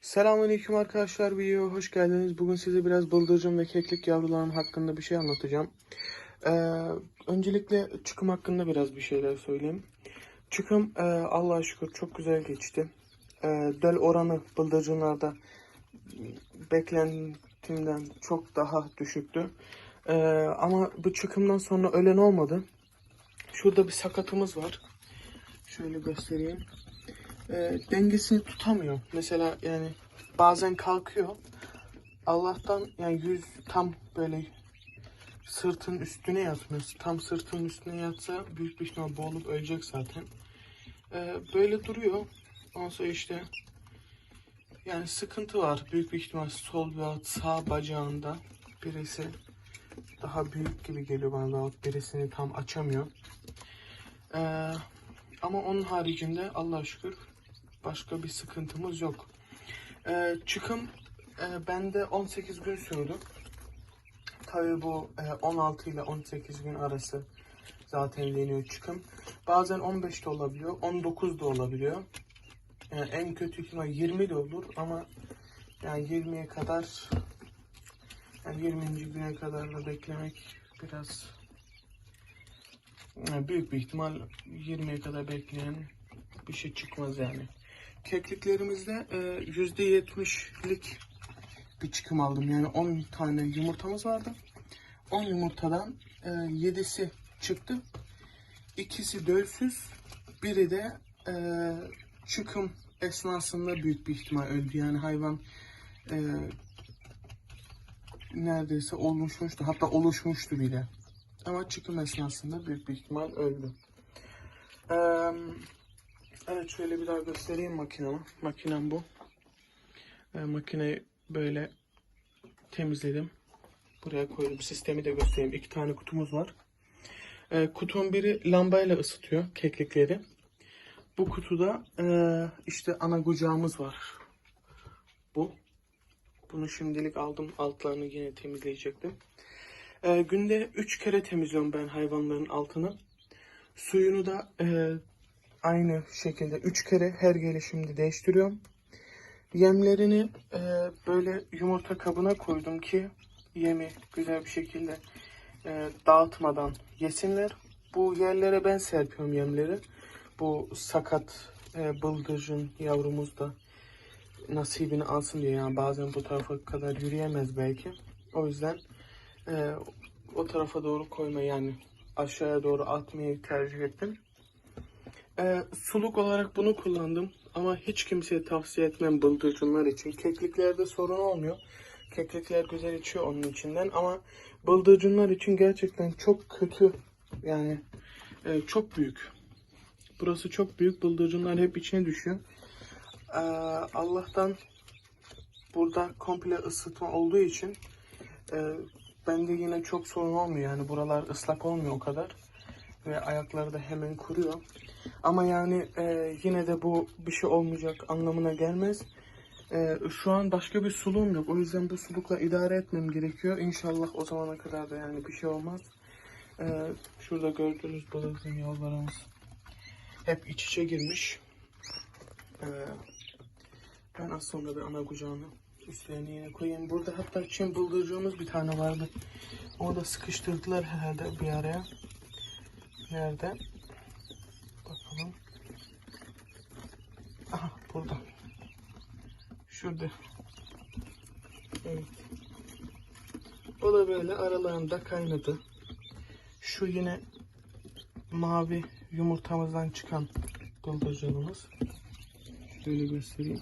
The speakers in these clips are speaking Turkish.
Selamünaleyküm arkadaşlar videoya hoş geldiniz. Bugün size biraz bıldırcın ve keklik yavrularım hakkında bir şey anlatacağım. Ee, öncelikle çıkım hakkında biraz bir şeyler söyleyeyim. Çıkım e, Allah'a şükür çok güzel geçti. E, döl oranı bıldırcınlarda beklentimden çok daha düşüktü. E, ama bu çıkımdan sonra ölen olmadı. Şurada bir sakatımız var. Şöyle göstereyim e, dengesini tutamıyor. Mesela yani bazen kalkıyor. Allah'tan yani yüz tam böyle sırtın üstüne yatmıyor. Tam sırtın üstüne yatsa büyük bir ihtimal boğulup ölecek zaten. E, böyle duruyor. Ondan sonra işte yani sıkıntı var. Büyük bir ihtimal sol veya sağ bacağında birisi daha büyük gibi geliyor bana daha birisini tam açamıyor. Ee, ama onun haricinde Allah'a şükür başka bir sıkıntımız yok. Ee, çıkım e, bende 18 gün sürdü. Tabii bu e, 16 ile 18 gün arası zaten deniyor çıkım. Bazen 15 de olabiliyor, 19 da olabiliyor. Yani en kötü ihtimal 20 de olur ama yani 20'ye kadar yani 20. güne kadar da beklemek biraz yani büyük bir ihtimal 20'ye kadar bekleyen bir şey çıkmaz yani. Kekliklerimizde e, %70'lik bir çıkım aldım. Yani 10 tane yumurtamız vardı. 10 yumurtadan e, 7'si çıktı. İkisi dölsüz. Biri de e, çıkım esnasında büyük bir ihtimal öldü. Yani hayvan e, neredeyse oluşmuştu. Hatta oluşmuştu bile. Ama çıkım esnasında büyük bir ihtimal öldü. Ee, evet şöyle bir daha göstereyim makinamı. Makinem bu. Ee, makineyi böyle temizledim. Buraya koydum. Sistemi de göstereyim. İki tane kutumuz var. Ee, kutunun biri lambayla ısıtıyor keklikleri. Bu kutuda e, işte ana kucağımız var. Bu. Bunu şimdilik aldım. Altlarını yine temizleyecektim. Ee, günde 3 kere temizliyorum ben hayvanların altını. Suyunu da e, aynı şekilde 3 kere her gelişimde değiştiriyorum. Yemlerini e, böyle yumurta kabına koydum ki yemi güzel bir şekilde e, dağıtmadan yesinler. Bu yerlere ben serpiyorum yemleri. Bu sakat e, bıldırcın yavrumuz da nasibini alsın diye yani bazen bu tarafa kadar yürüyemez belki. O yüzden e, o tarafa doğru koyma yani aşağıya doğru atmayı tercih ettim. E, suluk olarak bunu kullandım ama hiç kimseye tavsiye etmem bıldırcınlar için. Kekliklerde sorun olmuyor. Keklikler güzel içiyor onun içinden ama bıldırcınlar için gerçekten çok kötü yani e, çok büyük. Burası çok büyük. Bıldırcınlar hep içine düşüyor. Ee, Allah'tan burada komple ısıtma olduğu için e, bende yine çok sorun olmuyor. Yani buralar ıslak olmuyor o kadar. Ve ayakları da hemen kuruyor. Ama yani e, yine de bu bir şey olmayacak anlamına gelmez. E, şu an başka bir suluğum yok. O yüzden bu sulukla idare etmem gerekiyor. İnşallah o zamana kadar da yani bir şey olmaz. E, şurada gördüğünüz balıkların yavrularımız hep iç içe girmiş. Ee, ben az sonra bir ana kucağını üstlerine yine koyayım. Burada hatta çim buldurduğumuz bir tane vardı. Onu da sıkıştırdılar herhalde bir araya. Nerede? Aha burada. Şurada. Evet. O da böyle aralarında kaynadı. Şu yine mavi yumurtamızdan çıkan bıldırcınımız. Şöyle göstereyim.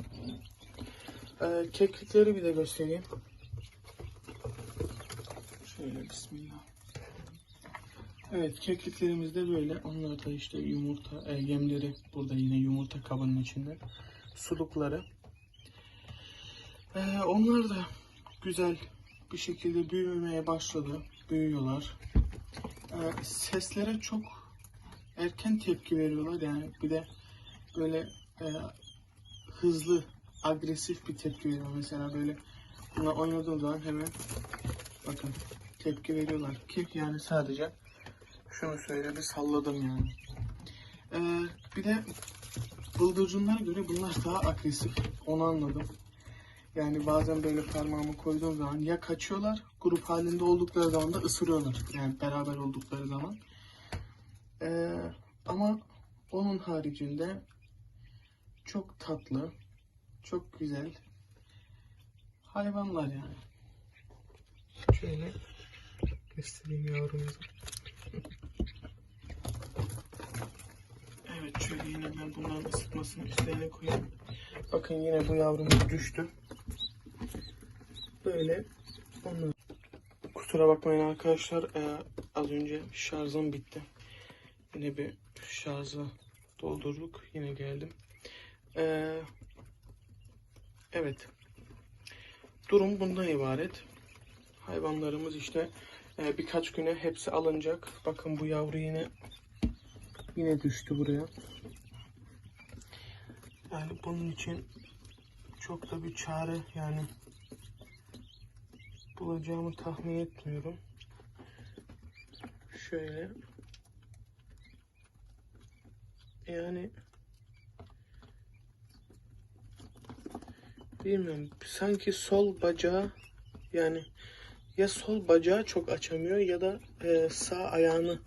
Ee, keklikleri bir de göstereyim. Şöyle bismillah. Evet kekliklerimiz de böyle. Onlar da işte yumurta, e, yemleri burada yine yumurta kabının içinde. Sulukları. Ee, onlar da güzel bir şekilde büyümeye başladı. Büyüyorlar. Ee, seslere çok erken tepki veriyorlar yani bir de böyle e, hızlı agresif bir tepki veriyor mesela böyle buna oynadığım zaman hemen bakın tepki veriyorlar ki yani sadece şunu söyle bir salladım yani Ee, bir de bıldırcınlara göre bunlar daha agresif onu anladım Yani bazen böyle parmağımı koyduğum zaman ya kaçıyorlar, grup halinde oldukları zaman da ısırıyorlar. Yani beraber oldukları zaman. Ee, ama onun haricinde çok tatlı, çok güzel hayvanlar yani. Şöyle göstereyim yavrumuzu. Şöyle yine ben bunların ısıtmasını üstlerine koyayım. Bakın yine bu yavrumuz düştü. Böyle onlar. Kusura bakmayın arkadaşlar. ee, az önce şarjım bitti. Yine bir şarjı doldurduk. Yine geldim. Ee, evet. Durum bundan ibaret. Hayvanlarımız işte e, birkaç güne hepsi alınacak. Bakın bu yavru yine yine düştü buraya. Yani bunun için çok da bir çare yani bulacağımı tahmin etmiyorum. Şöyle yani bilmiyorum sanki sol bacağı yani ya sol bacağı çok açamıyor ya da e, sağ ayağını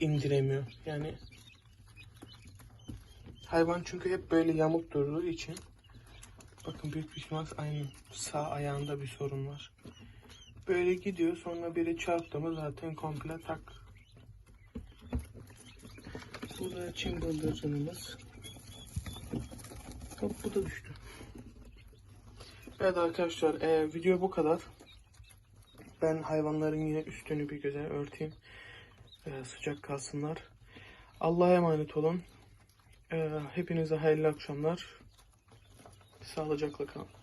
indiremiyor. Yani hayvan çünkü hep böyle yamuk durduğu için bakın büyük bir ihtimal aynı sağ ayağında bir sorun var. Böyle gidiyor sonra biri çarptı mı zaten komple tak. Bu da Çin bıldırcınımız. Hop bu da düştü. Evet arkadaşlar e, video bu kadar. Ben hayvanların yine üstünü bir güzel örteyim. E, sıcak kalsınlar. Allah'a emanet olun. E, hepinize hayırlı akşamlar. Sağlıcakla kalın.